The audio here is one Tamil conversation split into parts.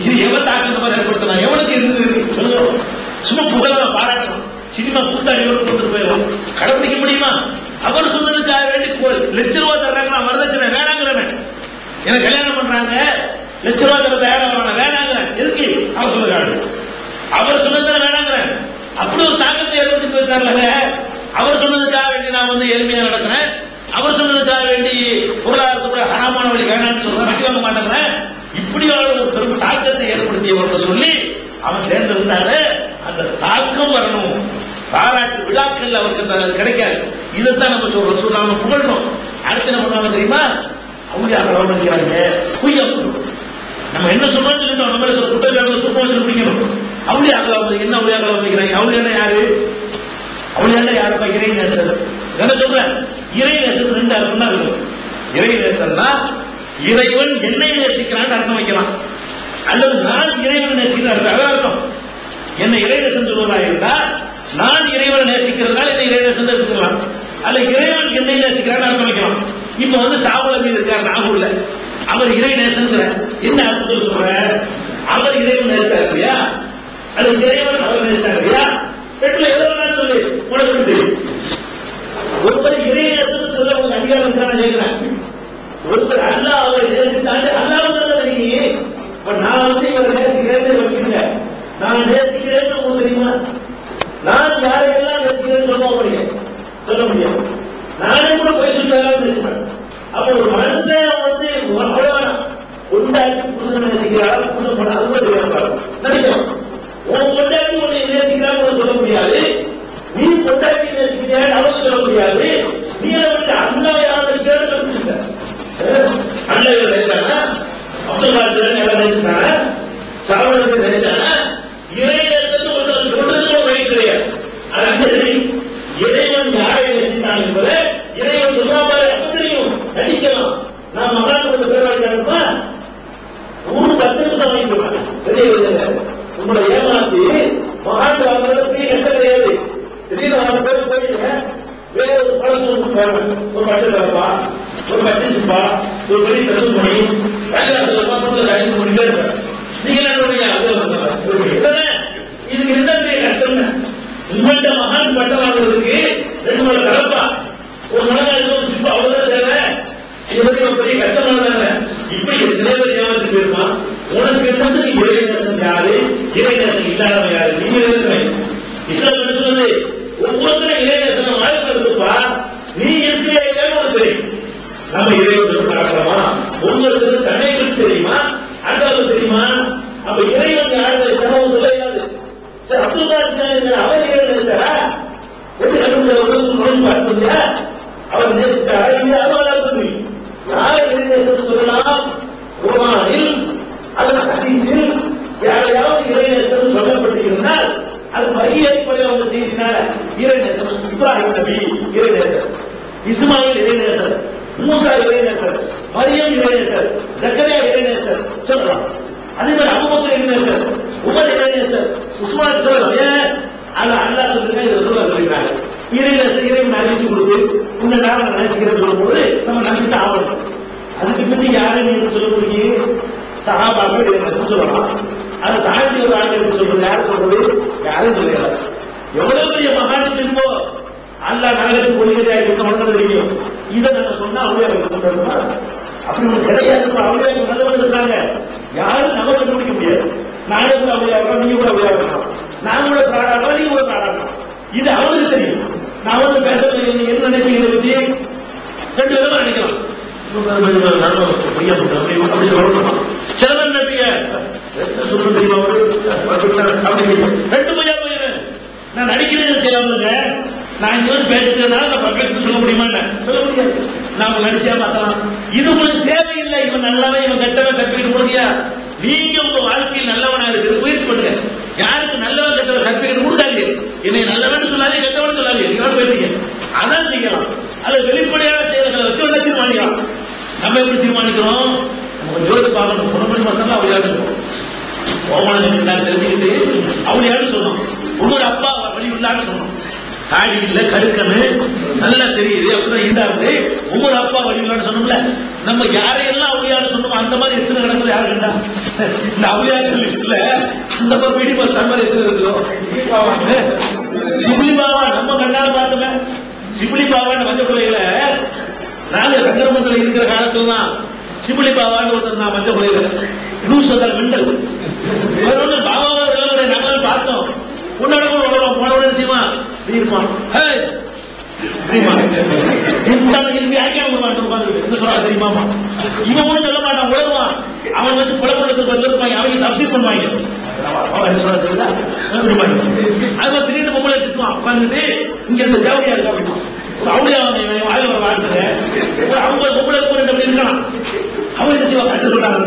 இது எவன் தாக்கத்தை மாதிரி ஏற்படுத்தினா? எவனுக்கு இருந்து சொல்லுவோம் சும்மா புகழ பாராட்டணும். சினிமா கூத்தாடியோடு கொண்டு போயிடும். கடைபிடிக்க முடியுமா? அவர் சொன்னதுக்காக வேண்டி கோ- லட்ச ரூபா தர்றாங்க வரதட்சணை வேணாங்கிறவன். எனக்கு கல்யாணம் பண்றாங்க. லட்ச ரூபா தர தயாரா வரான வேணாங்கிறேன். எதுக்கு? அவர் சொல்லுறாரு அவர் சொன்னதுல வேணாங்கிறேன். அப்படி ஒரு தாக்கத்தை ஏற்படுத்தி போயிருக்காருல்ல அவர். சொன்னதுக்காக வேண்டி நான் வந்து எளிமையா நடக்கிறேன். அவர் சொன்னதுக்காக வேண்டி பொருளாதாரத்துக்கு ஹராமான வழி வேணாம்னு சொல்றேன். வச்சுக்க பெரும் தாக்கத்தை ஏற்படுத்தியவர்கள் சொல்லி அவன் சேர்ந்திருந்தாரு. அந்த தாக்கம் வரணும். பாராட்டு விழாக்கள் அவருக்கு கிடைக்காது. இதைத்தான் நம்ம சொல்றோம் சொல்ல நம்ம புகழணும். அடுத்து என்ன பண்ணுவாங்க தெரியுமா? அவங்க அவமதிக்கிறாங்க பொய்யா நம்ம என்ன சொல்றோம் சொல்லிட்டோம் நம்ம சொல்ல குற்றச்சாட்டு சுத்தம் சொல்லி பிடிக்கணும். அவளே அவமதி என்ன அவளே பிடிக்கிறாங்க அவளே என்ன யாரு? அவளே என்ன யாருப்பா? இறை நேசர் என்ன சொல்றேன்? இறை நேசர் ரெண்டு அர்த்தம் தான் இருக்கும் இறை நேசர்னா இறைவன் என்னை நேசிக்கிறான் அர்த்தம் வைக்கலாம். அல்லது நான் இறைவன் நேசிக்கிறேன் அதான் அர்த்தம் என்னை இறைநேசன் சொல்வதா இருந்தால் நான் இறைவனை நேசிக்கிறதுனால என்னை இறைநேசன் எடுத்துக்கலாம் அல்ல இறைவன் என்னை நேசிக்கிறான்னு அர்த்தம் வைக்கலாம். இப்ப வந்து சாவல மீது இருக்கார் நாகூர்ல அவர் இறை நேசன் என்ன அர்த்தத்தில் சொல்ற? அவர் இறைவன் நேசித்தார் இல்லையா? அது இறைவன் அவர் நேசித்தார் இல்லையா? ரெண்டுல எதை சொல்லு. உனக்கு ஒருவர் இறை நேசன் சொல்ல உங்க அதிகாரம் தான் கேட்கிறேன். ஒருத்தர் அல்லாஹ் அவரை நேசித்தாண்டு அல்லாஹ் தெரியும் நான் வந்து இவரை நேசிக்கிறேன்னு வச்சுக்கங்க. நான் நேசி உங்களுக்கு தெரியுமா நான் யாரையெல்லாம் நேசிக்கிறேன்னு சொல்ல முடியும் சொல்ல முடியாது நானே கூட போய் சொல்லிட்டாலும் பேசுவேன் அப்ப ஒரு மனுஷன் வந்து உலகம் கொண்டாட்டி புதுசன் நேசிக்கிறாள் புதுசன் பண்ண அது கூட தெரியாது நினைக்கிறோம் உன் கொண்டாட்டி உன்னை நேசிக்கிறான்னு சொல்ல முடியாது நீ கொண்டாட்டி நேசிக்கிறியா அவங்க சொல்ல முடியாது நீ அதை விட்டு அண்ணா யாரை கேட்டு சொல்ல முடியல அண்ணா இவர் நேசித்தானா அப்துல் காதர் எல்லாம் நேசித்தானா சாவணத்தை நினைச்சானா இறைவன் ஒரு வழி கிடையாது அது இறைவன் யாரை நேசித்தான் என்பதை இறைவன் சொல்லாமல் எப்ப தெரியும் நடிக்கலாம் நான் மகான் கொண்டு பேர் வாங்கினா மூணு பத்து நிமிஷம் உங்களை ஏமாத்தி மகான் வாங்குறதுக்கு எந்த கிடையாது திடீர்னு அவங்க பேர் போயிட்டு வேற ஒரு பழம் ஒரு பச்சை தரப்பா ஒரு பச்சை ஒரு பெரிய பெருசு மணி கல்யாணத்துல ஐந்து மணி பேர் நீங்க என்ன சொல்றீங்க? இதுக்கு என்ன பெரிய கஷ்டம் உங்கள்கிட்ட மகான் பட்டம் வாங்குறதுக்கு ரெண்டு மூணு கலப்பா. ஒரு மனதா இருக்கும் சுப்பா அவ்வளவுதான் தேவை. இது வந்து ஒரு பெரிய கஷ்டமான இப்படி எத்தனை பேர் ஏமாந்து போயிருமா உனக்கு என்ன இறைநேசன் யாரு? இறைநேசன் இல்லாதவன் யாரு? நீங்க இருக்கிறேன் இஸ்லாம் ஒவ்வொருத்தரும் இறைநேசன் வாழ்க்கை எடுத்துப்பா நீ இருக்கிற இல்லைன்னு உனக்கு தெரியும் நம்ம இறைவன் பார்க்கலாமா உங்களுக்கு தன்னை தெரியுமா? அடுத்தவங்க தெரியுமா? அப்ப இறைவன் யாரு? செலவு கிடையாது சரி அப்துல்லா அவர் இறைவன் எப்படி கண்டுபிடிச்ச பார்த்தீங்க அவர் நேசித்தாரா இல்லை அதுவா சொல்லலாம்? குர்ஆனில் அல்லது ஹதீஸில் யாரையாவது இறைநேசன் சொல்லப்பட்டிருந்தால் அது வகி அடிப்படையில் அவங்க செய்தினால இறைநேசன் இப்ராஹிம் நபி இறைநேசர் இஸ்மாயில் இறைநேசர் மூசா இறைநேசர் மரியம் இறைநேசர் ஜக்கரியா இறைநேசர் சொல்றான். அதே மாதிரி அபுபக்கர் இறைநேசர் உமர் இறைநேசர் உஸ்மான் சொல்றான் ஏன் அது அல்லாஹ் சொல்லுங்க இது சொல்ல சொல்லிருக்காங்க இறைநேசர் இறைவன் அறிவிச்சு கொடுத்து உன்னை நேரம் நினைச்சுக்கிறேன் சொல்லும்போது நம்ம நம்பிட்டு ஆகணும். அதுக்கு பத்தி யாரும் நீங்க சொல்ல முடியும்? சகாபாக்கள் இறைநேசர் சொல்லலாம் அதை தாண்டி ஒரு ஆண்டு சொல்றது யாரும் சொல்றது? யாரும் சொல்லிடலாம் எவ்வளவு பெரிய மகான் திரும்போ அல்ல நரகத்துக்கு ஒளிகதையா இருக்க மட்டும் தெரியும் இதை நம்ம சொன்னா அவளே அவங்க அப்படி ஒரு கிடையாது. அவளே நல்லவங்க இருக்காங்க யாரும் நம்ம கண்டுபிடிக்க முடியாது. நானே கூட அப்படியா இருக்கோம் நீங்க கூட அப்படியா இருக்கணும். நான் கூட பிராடாடுறோம் நீங்க கூட பிராடாடுறோம் இது அவனுக்கு தெரியும். நான் வந்து பேசுறது நீங்க என்ன நினைக்கிறீங்க பத்தி? ரெண்டு விதமா நினைக்கலாம். அப்படி சொல்லணும் சொல்றது தெரியுமா ரெண்டு பையா போயிடுறேன் நான் நடிக்கிறேன் செய்யலாம்ல நான் இங்க வந்து பேசுறதுனால நான் பக்கத்துக்கு சொல்ல முடியுமா சொல்ல முடியாது. நாம கடைசியா பார்த்தலாம் இது உங்களுக்கு தேவையில்லை. இவன் நல்லவன் இவன் கெட்டவன் சர்டிபிகேட் கொடுக்கியா நீங்க உங்க வாழ்க்கையில் நல்லவனா இருக்கிறது. முயற்சி பண்ணுங்க. யாருக்கு நல்லவன் கெட்டவன் சர்டிபிகேட் கொடுக்காதீங்க. என்னை நல்லவன் சொல்லாதே கெட்டவன் சொல்லாதே நீங்க போயிருக்கீங்க அதான் செய்யலாம். அது வெளிப்படையான செயல்களை வச்சு வந்து தீர்மானிக்கலாம்? நம்ம எப்படி தீர்மானிக்கிறோம்? நம்ம ஜோதி பார்க்கணும். குணமணி மாசம் அப்படி இருக்கும். தெரிஞ்சுக்கிட்டு அவளையாட்டு சொன்னோம் உன்னோட அப்பா வழி உள்ளான்னு சொன்னோம் தாடி இல்ல கருக்கன்னு நல்லா தெரியுது. அப்படிதான் இருந்தாரு உமர் அப்பா வழியிலான்னு சொன்னோம்ல நம்ம யாரையெல்லாம் அவுளியான்னு சொன்னோம் அந்த மாதிரி எத்தனை கிடக்குது யாரு கண்டா இந்த அவுளியாக்கள் லிஸ்ட்ல அந்த மாதிரி வீடு பார்த்த மாதிரி எத்தனை இருக்குதோ? சிபிலி பாவா நம்ம கண்ணால பார்த்தோமே. சிபிலி பாவான்னு மஞ்சள் பிள்ளைகள நாங்க சங்கரமத்தில் இருக்கிற காலத்துல தான் சிபிலி பாவான்னு ஒருத்தர் நான் மஞ்சள் பிள்ளைகள. இன்னும் சொல்ற மிண்டல். வேற ஒண்ணு பாபாவா நாங்களும் பார்த்தோம். உன்னோட போன உடனே தீர்மானம். தெரியுமா அவங்க மாட்டோம் இவன் சொல்ல மாட்டான் உலகுவான் அவன் வந்து குழப்பத்துக்கு பதில் அவங்க தப்சீர் பண்ணுவாங்க. அது மாதிரி திடீர்னு பொம்பளை திட்டுவான். உட்கார்ந்துட்டு இங்க இந்த தேவையா இருக்கா அப்படிமா ஒரு அவன் வாயில வர வாழ்க்கை அவங்க பொம்பளை கூட அப்படி இருக்கலாம் அவன் என்ன செய்வா கட்டு சொல்றாங்க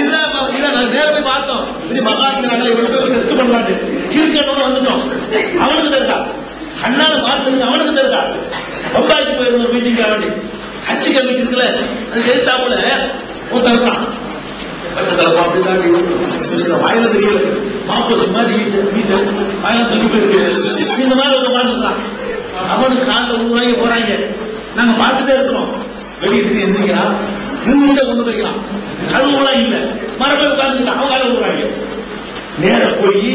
இதுதான் இதான் நான் நேரா பார்த்தோம். சரி மகாத்மா நாங்களே இவ்வளவு பேர் டெஸ்ட் பண்ணலாட்டு கிரிக்கெட்டோட வந்துட்டோம். அவனுக்கு தெரியா கண்ணால பார்த்தது அவனுக்கு தெரியா பம்பாய்க்கு போயிருந்த மீட்டிங் வேண்டி கட்சி கமிட்டி இருக்குல்ல அது எழுத்தாப்புல ஒருத்தர் இருக்கான் வாயில தெரியல. மாப்போசி மாதிரி வாயில தள்ளி போயிருக்கு. இந்த மாதிரி ஒரு மாதிரி இருக்கான் அவனுக்கு காலில் உருவாங்கி போறாங்க. நாங்க பார்த்துட்டே இருக்கிறோம். வெளியிட்டு எந்திரிக்கிறான் நின்று கொண்டு போய்க்கலாம். கழுவுலாம் இல்லை. மரபை உட்கார்ந்துட்டான் அவங்க விடுறாங்க நேர போய்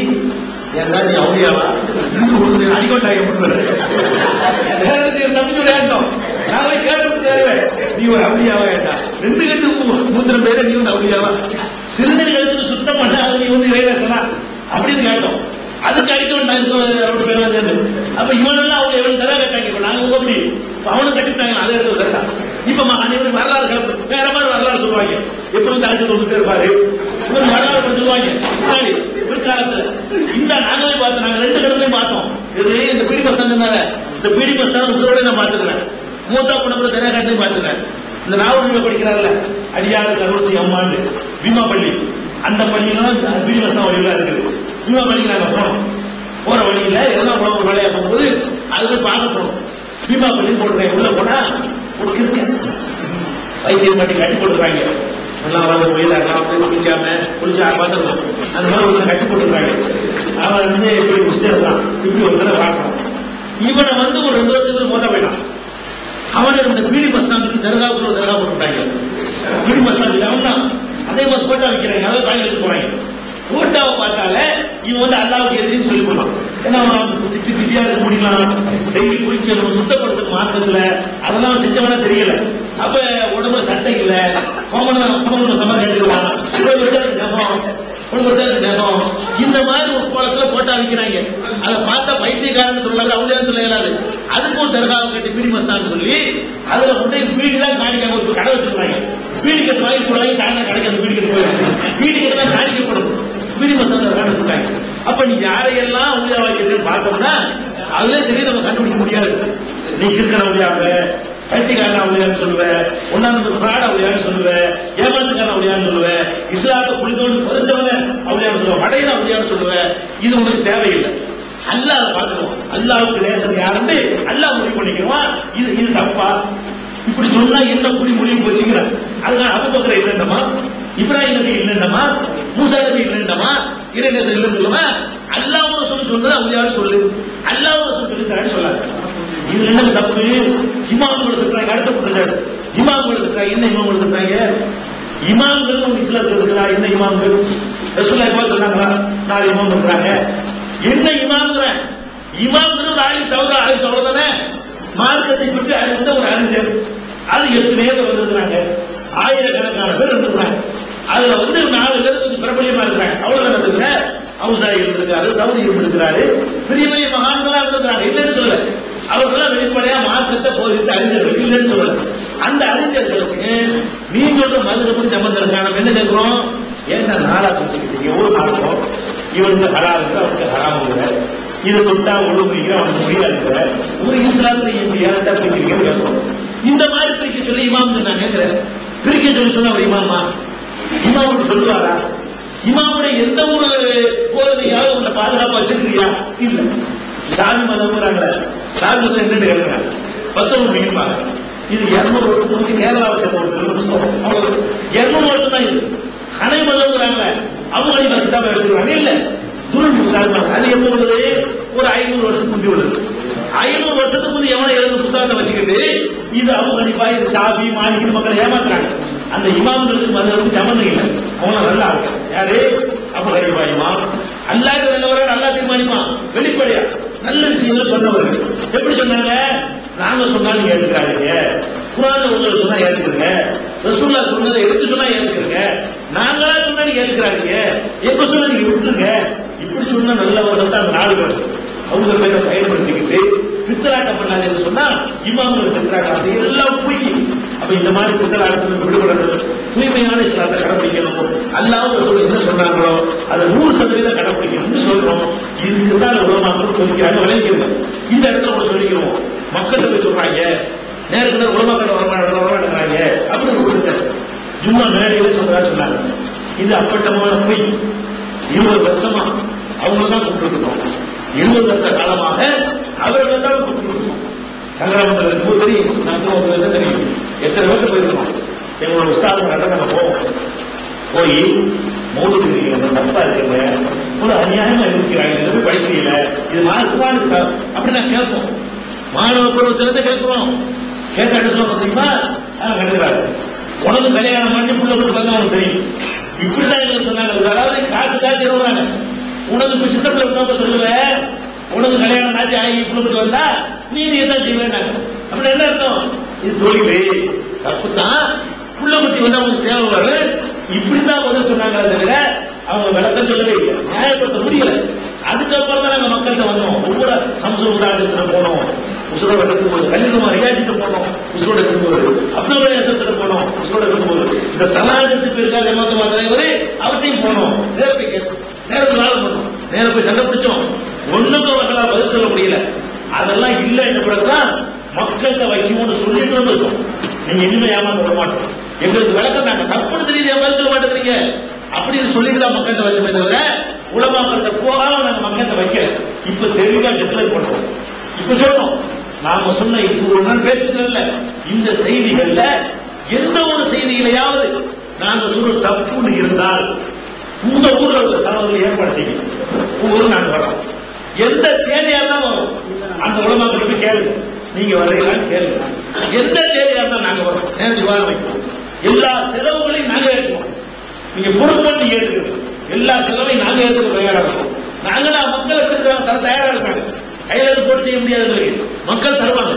ஏன்டா நீ அவளியாவா நின்று கொண்டு அடிக்கோட்டாங்க நேரத்துக்கு தம்பி விளையாண்டோம் நாங்களே கேட்டு தேவை நீ ஒரு அவளியாவா ஏண்டா ரெண்டு கட்டு மூத்திரம் பேர நீ வந்து அவளியாவா சிறுநீர் கழுத்துக்கு சுத்தம் பண்ண நீ வந்து இறைவேசனா அப்படின்னு கேட்டோம் அதுக்கு அடிக்க வேண்டாம் அவரோட பேர் வந்து அப்ப இவனெல்லாம் அவங்க எவ்வளவு தர கேட்டாங்க இப்ப நாங்க அப்படி அவனும் கட்டிட்டாங்க அதை எடுத்து தரா இப்ப மகன் வரலாறு கேட்போம். வேற மாதிரி வரலாறு சொல்லுவாங்க எப்பவும் தலைச்சு தொட்டு இருப்பாரு இவன் வரலாறு சொல்லுவாங்க பிற்காலத்துல இந்த நாங்களே பார்த்தோம் நாங்க ரெண்டு கடத்தையும் பார்த்தோம். இது இந்த பீடி பஸ் இந்த பீடி பஸ் தான் உசுரோட நான் பார்த்துக்கிறேன். மூத்தா குணப்புல தனியா கட்டையும் பார்த்துக்கிறேன். இந்த நாவல் படிக்கிறார்ல அடியாறு கருவசி அம்மாண்டு பீமா பள்ளி அந்த பள்ளியெல்லாம் பீடி பஸ் தான் வழியில இருக்குது. பீமா பள்ளிக்கு நாங்க போனோம். போற வழியில எதனா போன ஒரு வேலையா போகும்போது அது போய் பார்க்க போனோம் பீமா பள்ளி போட்டுறேன் உள்ள போனா ஒரு வைத்தியம் பண்ணி கட்டி போட்டுருக்காங்க. எல்லாம் வந்து போயிடலாம் போய் குளிக்காம குளிச்சா பார்த்துருக்கோம் அந்த மாதிரி ஒருத்தர் கட்டி போட்டுருக்காங்க அவன் வந்து இப்படி முடிச்சிருந்தான் இப்படி ஒரு தடவை பார்க்கணும். இவனை வந்து ஒரு ரெண்டு வருஷத்துக்கு மோத போயிட்டான். அவனை இந்த பீடி பஸ் தர்காவுக்கு ஒரு தர்கா போட்டுட்டாங்க பீடி மஸ்தான் அவன் தான் அதே மாதிரி போட்டா வைக்கிறாங்க அதை காய் எடுத்து போறாங்க. போட்டாவை பார்த்தாலே இவன் வந்து அல்லாவுக்கு எதிரின்னு சொல்லி போனான் ஏன்னா அவன் திட்டி திட்டியாக இருக்க முடியலாம் டெய்லி குளிக்கணும் சுத்தப்படுத்த மாற்றத்தில் அதெல்லாம் செஞ்சவனா தெரியல. அப்ப உடம்புல சட்டை இல்லை. கோமன கோமன சமர் கட்டிடுவான் இவ்வளவு வருஷத்துக்கு நகம் இவ்வளவு வருஷத்துக்கு நகம் இந்த மாதிரி ஒரு கோலத்துல போட்டா விற்கிறாங்க அதை பார்த்தா பைத்தியக்காரன் சொல்லாது அவளே சொல்ல இயலாது அதுக்கு ஒரு தர்காவை கட்டி பீடி மஸ்தான் சொல்லி அதுல வந்து பீடி தான் காணிக்காம ஒரு கடை வச்சிருக்காங்க. பீடி கட்டு வாங்கி போடுவாங்க காரணம் கடைக்கு அந்த பீடி கட்டு போயிடும் பீடி கட்டு தான் காணிக்கப்படும். பீடி மஸ்தான் தர்கான்னு சொல்றாங்க அப்ப நீ யாரையெல்லாம் உள்ள வைக்கிறேன்னு பார்த்தோம்னா அதுல சரி நம்ம கண்டுபிடிக்க முடியாது. நீ இருக்கிற வழியாக பைத்தியக்காரன் அவளியான்னு சொல்லுவேன் ஒன்னாந்து பிராட அவளியான்னு சொல்லுவேன் ஏமாத்துக்காரன் அவளியான்னு சொல்லுவேன் இஸ்லாத்தை புரிந்தோடு புரிஞ்சவன அவளியான்னு சொல்லுவேன் வடையன் அவளியான்னு சொல்லுவேன் இது உனக்கு தேவையில்லை. அல்லாஹ் பார்க்கணும். அல்லாவுக்கு நேசம் யாருன்னு அல்லாஹ் முடிவு பண்ணிக்குவான் இது இது தப்பா? இப்படி சொன்னா என்ன புடி முடிவு போச்சுங்கிற அதுதான் அபுபக்கர இல்லைண்டமா இப்ராஹிம் நபி இல்லைண்டமா மூசா நபி இல்லைண்டமா இறைநேசம் இல்லைன்னு சொல்லுமா? அல்லாஹ் சொல்லி சொன்னது அவளியான்னு சொல்லு. அல்லாஹ் சொல்லி தரான்னு சொல்லாது. இது என்ன தப்பு? இமாம்கள் இருக்கிறாங்க அடுத்த குற்றச்சாட்டு இமாம்கள் இருக்கிறாங்க என்ன இமாம்கள் இருக்கிறாங்க? இமாம்கள் ஒரு இஸ்லாத்தில் இருக்கிறா என்ன இமாம்கள்? ரசூல்லா இப்போ சொன்னாங்களா? நாலு இமாம் இருக்கிறாங்க. என்ன இமாம்ங்கிற இமாம்ங்கிறது ஆயுள் ஆளி ஆயுள் ஆளி தானே? மார்க்கத்தை பற்றி அறிந்த ஒரு அறிஞர்? அது எத்தனையோ பேர் வந்திருக்கிறாங்க? ஆயிரக்கணக்கான பேர் இருந்திருக்கிறாங்க அதுல வந்து நாலு பேர் கொஞ்சம் பிரபலியமா இருக்கிறாங்க. அவ்வளவுதான் இருக்கிற அவுசாரி இருந்திருக்காரு தௌரி இருந்திருக்கிறாரு. பெரிய பெரிய மகான்களா இருந்திருக்கிறாங்க. இல்லைன்னு சொல்லல. அவர்களாம் வெளிப்படையா மார்க்கத்தை போதித்து அறிஞர்கள் இல்லைன்னு சொல்லல அந்த அறிஞர்களுக்கு நீ சொல்ற மதுரை சம்பந்தம் நம்ம என்ன சொல்றோம் என்ன நாளா பிடிச்சிக்கிட்டீங்க ஒரு மார்க்கம் இவனுக்கு ஹராமுக்கு அவனுக்கு இது இதை தொட்டா ஒழுங்குகிற அவனுக்கு முடியாதுங்கிற ஒரு இஸ்லாத்துல இப்படி இரண்டா பிரிக்கிறீங்கன்னு பேசுறோம் இந்த மாதிரி பிரிக்க சொல்லி இமாம் நான் கேட்கிறேன். பிரிக்க சொல்லி சொன்ன ஒரு இமாமா இமாம் சொல்லுவாரா? இமாமுடைய எந்த ஒரு போதனையாவது உங்களை பாதுகாப்பா வச்சிருக்கிறியா? இல்லை. சாமி மதம்ங்கிறாங்களே சாமி மதம் என்னன்னு கேட்கிறாங்க பத்தொன்பது மணிப்பாங்க இது இருநூறு வருஷத்துக்கு வந்து கேரளாவை சேர்ந்த ஒரு புத்தகம் அவ்வளவு. இருநூறு வருஷம் தான் இது. அணை மதம்ங்கிறாங்களே அவங்க நீங்க கிட்டாப வச்சிருக்காங்க இல்ல. துருள் அது எப்போ உள்ளது? ஒரு ஐநூறு வருஷத்துக்கு முந்தி உள்ளது. ஐநூறு வருஷத்துக்கு முந்தி எவனை எழுந்து புத்தகத்தை வச்சுக்கிட்டு இது அவங்க கண்டிப்பா இது சாபி மாளிகை மக்களை ஏமாத்துறாங்க. அந்த இமாம்களுக்கு மதுரத்துக்கு சம்மந்தம் இல்லை. அவங்க நல்லா யாரு? அப்ப கண்டிப்பா இமாம். அல்லாட்டு நல்லவரை நல்லா தீர்மானிமா வெளிப்படையா. நல்ல விஷயங்களை சொன்னவர்கள் எப்படி சொன்னாங்க? நாங்க சொன்னாலும் ஏத்துக்கிறாங்க குரான உங்களுக்கு சொன்னா ஏத்துக்கிறங்க ரசூல்லா சொன்னதை எடுத்து சொன்னா ஏத்துக்கிறங்க நாங்களா சொன்னா நீங்க ஏத்துக்கிறாங்க எப்ப சொன்னா நீங்க விட்டுருங்க. இப்படி சொன்னா நல்லவர்கள் தான் அந்த நாலு அவங்க பேரை பயன்படுத்திக்கிட்டு பித்தலாட்டம் பண்ணாதுன்னு சொன்னா இமாம்கள் சென்றாங்க அது எல்லாம் போய் அப்ப இந்த மாதிரி பித்தலாட்டத்தில் விடுபடணும் தூய்மையான இஸ்லாத்தை கடைபிடிக்கணும் அல்லாமல் ரசூல் என்ன சொன்னாங்களோ அதை நூறு சதவீதம் கடைபிடிக்கணும்னு சொல்றோம். இதுதான் தான் உலமாக்கள் சொல்லிக்கிறாங்க விளைவிக்கிறது இந்த இடத்துல அவங்க சொல்லிக்கிறோம். மக்கள் போய் சொல்றாங்க நேரத்தில் உலமாக்கள் வரமாட்டாங்க வரமாட்டேங்கிறாங்க அப்படின்னு கொடுத்தாரு சும்மா மேடையில சொல்றா சொன்னாங்க. இது அப்பட்டமான பொய். இருபது வருஷமா அவங்க தான் கூப்பிட்டுருக்கோம். இருபது வருஷ காலமாக அவர்கள் தான் கூப்பிட்டுருக்கோம் சங்கராமத்தில் இருக்கும்போது தெரியும் நான் ஒரு வருஷம் தெரியும்? எத்தனை பேருக்கு போயிருக்கோம்? எங்களோட உஸ்தாதம் கட்ட நாங்கள் போவோம். போய் மூணு இருக்கிறீங்க தப்பா இருக்கீங்க. ஒரு அநியாயமா இருக்கிறாங்க. இது போய் படிக்கிறீங்க இது மாறுக்குமான்னு அப்படி நான் கேட்போம். மாணவ பருவத்திலிருந்து கேட்கிறோம். கேட்க என்ன சொல்லுவாங்க தெரியுமா? கண்டுக்கிறாரு உனக்கு கல்யாணம் பண்ணி புள்ள கொண்டு வந்தா உனக்கு தெரியும். இப்படிதான் எங்களுக்கு சொன்னாங்க. அதாவது காசு காசு இருவாங்க உனக்கு இப்ப சின்ன பிள்ளை சொல்லுவேன் உனக்கு கல்யாணம் ஆச்சு ஆகி குடும்பத்துக்கு வந்தா நீ நீ என்ன செய்வேன் அப்படி என்ன அர்த்தம்? இது தொழிலே தப்பு தான் புள்ள குட்டி வந்து அவங்களுக்கு தேவை வரும். இப்படிதான் பதில் சொன்னாங்க தவிர அவங்க விளக்கம் சொல்லவே இல்லை. நியாயப்படுத்த முடியல. அதுக்கப்புறம் தான் நாங்க மக்கள்கிட்ட வந்தோம். ஒவ்வொரு சம்சம் உதாரணத்துல போனோம். உசுரோட இருக்கும்போது கல்யாணமா ரியாஜிட்டு போனோம். உசுரோட இருக்கும்போது அப்துல் யசத்துல போனோம். உசுரோட இருக்கும்போது இந்த சமாஜத்துக்கு இருக்காது ஏமாத்தமா தலைவரே அவற்றையும் போனோம். நேரம் போய் கேட்டோம். நாள் வேலை பண்ணோம் நேரம் போய் சண்டை பிடிச்சோம். ஒண்ணுக்கும் அவர்களால் பதில் சொல்ல முடியல. அதெல்லாம் இல்லை என்ற பிறகுதான் மக்கள்கிட்ட வைக்கணும்னு சொல்லிட்டு வந்திருக்கோம். நீங்க இனிமே ஏமாந்து விட மாட்டோம். எங்களுக்கு விளக்கம் நாங்க தப்புன்னு தெரியுது ஏமாத்த சொல்ல மாட்டேங்கிறீங்க? அப்படின்னு சொல்லிட்டு தான் மக்கள்கிட்ட வச்சோமே தவிர உலமாக்கள்கிட்ட போகாம நாங்க மக்கள்கிட்ட வைக்கல. இப்ப தெளிவா டிக்ளேர் பண்றோம். இப்ப சொல்லணும். நாம சொன்ன இப்போ ஒரு நாள் பேசுறதுல இந்த செய்திகள்ல எந்த ஒரு செய்திகளையாவது நாங்க சொல்ற தப்புன்னு இருந்தால் உங்க ஊர்ல உள்ள செலவுகள் ஏற்பாடு செய்யும் ஊர் நாங்க வரோம் எந்த தேதியா இருந்தாலும் வரும் அந்த உலமாக்கள் போய் கேளுங்க. நீங்க வர்றீங்களான்னு கேளுங்க. எந்த தேதியா இருந்தாலும் நாங்க வரோம் நேரம் விவாதம் எல்லா செலவுகளையும் நாங்க ஏற்றுவோம் நீங்க பொறுப்பட்டு ஏற்றுக்கணும். எல்லா செலவையும் நாங்க ஏற்றுக்க தயாரா இருக்கோம். நாங்களா மக்கள் எடுத்துக்கிறாங்க தர தயாரா இருக்காங்க. கையில போட்டு செய்ய முடியாது மக்கள் தருவாங்க.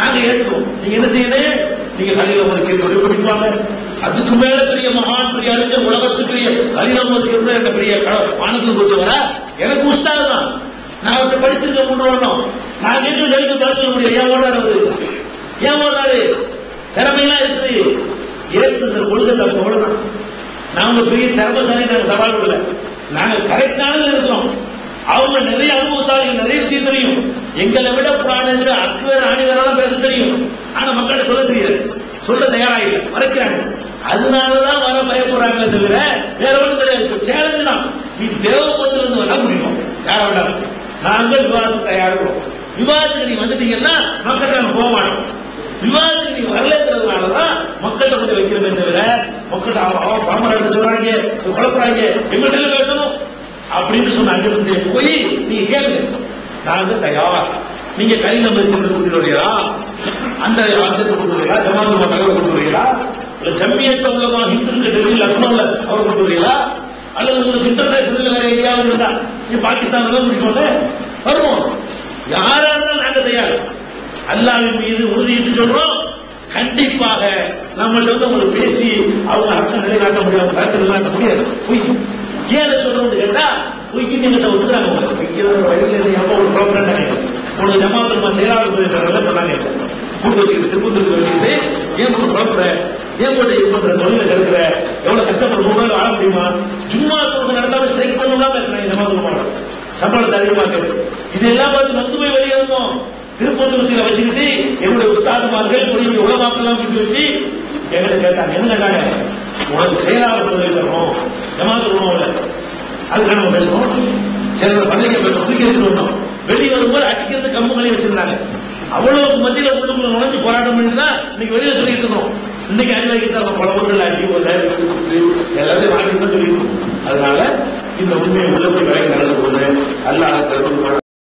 நாங்க ஏற்றுக்கோம் நீங்க என்ன செய்யணும் நீங்க கலில கேட்டு கேள்வி படிப்பாங்க. அதுக்கு மேல பெரிய மகான் பெரிய அறிஞர் உலகத்துக்குரிய பெரிய கலிதம் என்ற பெரிய வானத்தில் கொடுத்து வர எனக்கு உஸ்தாது தான் நான் அவர்கிட்ட படிச்சிருக்க கொண்டு வரணும் நான் கேட்டு கேட்டு பதில் சொல்ல முடியும் ஏன் ஓடுறாரு அவரு? ஏன் ஓடுறாரு? திறமையெல்லாம் இருக்குது. இந்த கொள்கை தப்பு ஓடணும் நாங்க பெரிய திறமைசாலி நாங்க சவால் விடல. நாங்க கரெக்டான இருக்கிறோம். அவங்க நிறைய அனுபவசாலிகள் நிறைய விஷயம் தெரியும். எங்களை விட புராணேச அக்வேர் ஆணிவரெல்லாம் பேச தெரியும். ஆனா மக்கள்கிட்ட சொல்ல தெரியாது. சொல்ல தயாராகல மறைக்கிறாங்க. அதனாலதான் வர பயப்படுறாங்களே தவிர வேற ஒன்றும் கிடையாது. சேலஞ்சு தான் நீ தேவபுரத்துல இருந்து வர முடியும். யார வேண்டாம் நாங்கள் விவாதத்துக்கு தயாரிக்கிறோம். விவாதத்துக்கு நீ வந்துட்டீங்கன்னா மக்கள் நாங்க போக மாட்டோம். விவாதத்துக்கு நீ வரலங்கிறதுனாலதான் மக்கள்கிட்ட கொண்டு வைக்கிறோமே தவிர மக்கள் அவன் பாமரர்கள் சொல்றாங்க குழப்பறாங்க எங்கள்கிட்ட பேசணும்? அப்படின்னு சொன்ன அங்கிருந்து போய் நீங்க கேளுங்க. நாங்கள் தயார். நீங்க கை மதிப்பு கொண்டு வரீங்களா? அந்த அஞ்சத்தை கொண்டு வரீங்களா? ஜமாத்து மக்கள் கொண்டு வரீங்களா? இல்ல ஜம்மியத் உள்ளவா ஹிந்துக்கு டெல்லியில் அக்மல்ல அவர் கொண்டு வரீங்களா? அல்லது உங்களுக்கு இன்டர்நேஷனல் வேற எங்கேயாவது இருந்தா நீ பாகிஸ்தான் முடிக்கோங்க வருவோம். யாரா இருந்தாலும் நாங்க தயார். அல்லாவின் மீது உறுதியிட்டு சொல்றோம். கண்டிப்பாக நம்மள்ட்ட வந்து உங்களுக்கு பேசி அவங்க அர்த்தம் நிலைநாட்ட முடியாது கருத்து நிலைநாட்ட முடியாது. பொய். ஏன் சொல்றோம்னு கேட்டா பொய்க்கு நீங்க ஒத்துறாங்க வைக்கிற வழியில் எப்போ ஒரு ப்ரோக்ராம் நினைக்கிறேன் உனக்கு ஜமாத்து செயலாளர் பண்ணாங்க கூட்டு வச்சுக்கிட்டு திருப்பத்தூர் வச்சுக்கிட்டு ஏன் போட்டு குழப்பற ஏன் போட்டு இது பண்ற? தொழில கெடுக்கிற? எவ்வளவு கஷ்டப்பட மூணு வாழ முடியுமா? சும்மா தொழில் நடத்தாம ஸ்ட்ரைக் பண்ணலாம் பேசுறாங்க ஜமாத்து மாவட்டம் சம்பளத்தை அதிகமாக்குது இதெல்லாம் பார்த்து நொந்து போய் வெளியேறணும் திருப்பத்தூரத்தில் வச்சுக்கிட்டு என்னுடைய உஸ்தாதுமார்கள் முடிவு உலமாக்கெல்லாம் சொல்லி வச்சு எங்களை கேட்டாங்க. என்ன கேட்டாங்க? உனக்கு செயலாளர் பதவி தரணும். ஜமாத்து உணவுல அதுக்கு நம்ம பேசணும் சில பண்டிகை பேசணும் குடிக்கிறது வெளியே வரும்போது அடிக்கிறது கம்புகளையும் வச்சிருந்தாங்க. அவ்வளவு மத்தியில உள்ளுக்குள்ள நுழைஞ்சு போராட்டம் பண்ணி தான் இன்னைக்கு வெளியே சொல்லிட்டு இருக்கோம் இன்னைக்கு அடி வைக்கிட்டு பல அடி ஒரு எல்லாத்தையும் வாங்கி தான் சொல்லிட்டு அதனால இந்த உண்மையை உள்ளத்தை வேலை நடந்து கொண்டு அல்லாத